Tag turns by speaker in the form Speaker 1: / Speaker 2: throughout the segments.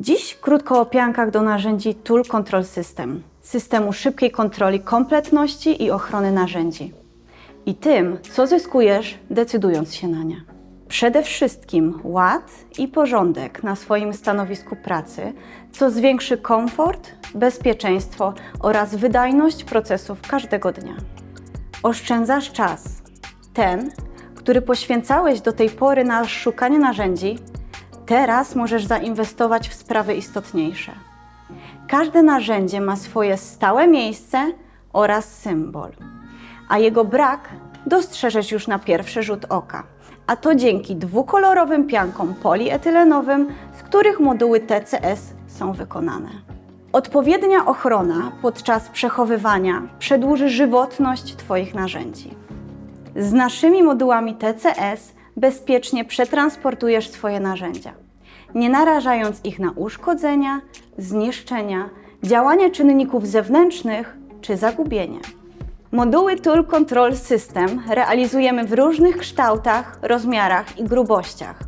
Speaker 1: Dziś krótko o piankach do narzędzi Tool Control System, systemu szybkiej kontroli kompletności i ochrony narzędzi. I tym, co zyskujesz, decydując się na nie. Przede wszystkim ład i porządek na swoim stanowisku pracy, co zwiększy komfort, bezpieczeństwo oraz wydajność procesów każdego dnia. Oszczędzasz czas, ten, który poświęcałeś do tej pory na szukanie narzędzi, teraz możesz zainwestować w sprawy istotniejsze. Każde narzędzie ma swoje stałe miejsce oraz symbol, a jego brak dostrzeżesz już na pierwszy rzut oka. A to dzięki dwukolorowym piankom polietylenowym, z których moduły TCS są wykonane. Odpowiednia ochrona podczas przechowywania przedłuży żywotność Twoich narzędzi. Z naszymi modułami TCS bezpiecznie przetransportujesz swoje narzędzia, nie narażając ich na uszkodzenia, zniszczenia, działanie czynników zewnętrznych czy zagubienie. Moduły Tool Control System realizujemy w różnych kształtach, rozmiarach i grubościach.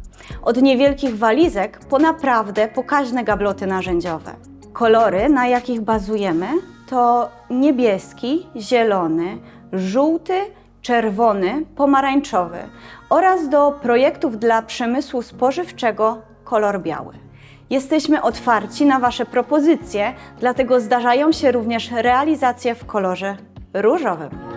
Speaker 1: Od niewielkich walizek po naprawdę pokaźne gabloty narzędziowe. Kolory, na jakich bazujemy, to niebieski, zielony, żółty, czerwony, pomarańczowy oraz do projektów dla przemysłu spożywczego kolor biały. Jesteśmy otwarci na Wasze propozycje, dlatego zdarzają się również realizacje w kolorze różowym.